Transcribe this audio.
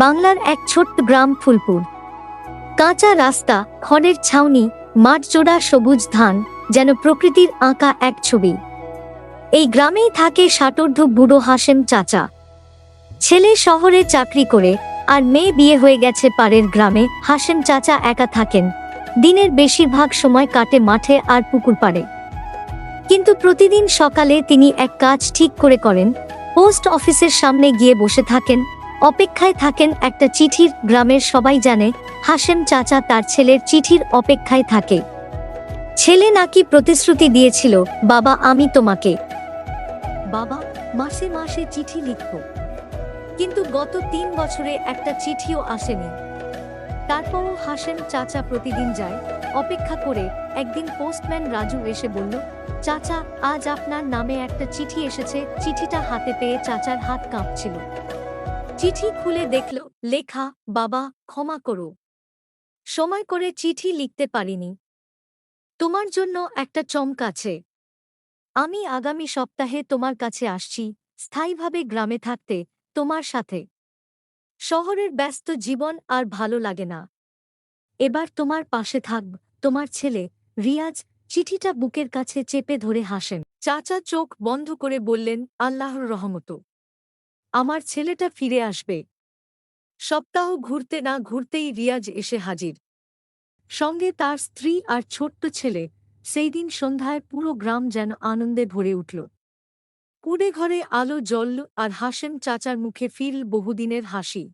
বাংলার এক ছোট্ট গ্রাম ফুলপুর। কাঁচা রাস্তা, খড়ের ছাউনি, মাঠজোড়া সবুজ ধান, যেন প্রকৃতির আঁকা এক ছবি। এই গ্রামেই থাকে ষাটোর্ধ বুড়ো হাসেম চাচা। ছেলে শহরে চাকরি করে, আর মেয়ে বিয়ে হয়ে গেছে পাড়ের গ্রামে হাসেম চাচা একা থাকেন। দিনের বেশিরভাগ সময় কাটে মাঠে আর পুকুর পাড়ে। কিন্তু প্রতিদিন সকালে তিনি এক কাজ ঠিক করে করেন, পোস্ট অফিসের সামনে গিয়ে বসে থাকেন অপেক্ষায় থাকেন একটা চিঠির, গ্রামের সবাই জানে হাসেম চাচা তার ছেলের চিঠির অপেক্ষায় থাকে। ছেলে নাকি প্রতিশ্রুতি দিয়েছিল, বাবা, আমি তোমাকে। বাবা, মাসে মাসে চিঠি লিখব। কিন্তু গত তিন বছরে একটা চিঠিও আসেনি। তারপরও হাসেম চাচা প্রতিদিন যায়, অপেক্ষা করে একদিন পোস্টম্যান রাজু এসে বলল, চাচা, আজ আপনার নামে একটা চিঠি এসেছে, চিঠিটা হাতে পেয়ে চাচার হাত কাঁপছিল। চিঠি খুলে দেখল, লেখা, বাবা, ক্ষমা করো। সময় করে চিঠি লিখতে পারিনি। তোমার জন্য একটা চমক আছে। আমি আগামী সপ্তাহে তোমার কাছে আসছি, স্থায়ীভাবে গ্রামে থাকতে, তোমার সাথে। শহরের ব্যস্ত জীবন আর ভালো লাগে না। এবার তোমার পাশে থাকব তোমার ছেলে, রিয়াজ, চিঠিটা বুকের কাছে চেপে ধরে হাসেন। চাচা চোখ বন্ধ করে বললেন, আল্লাহর রহমত। আমার ছেলেটা ফিরে আসবে। সপ্তাহ ঘুরতে না ঘুরতেই রিয়াজ এসে হাজির। সঙ্গে তার স্ত্রী আর ছোট্ট ছেলে, সেই দিন সন্ধ্যায় পুরো গ্রাম যেন আনন্দে ভরে উঠল। কুড়ে ঘরে আলো জ্বলল আর হাসেম চাচার মুখে ফিরল বহুদিনের হাসি।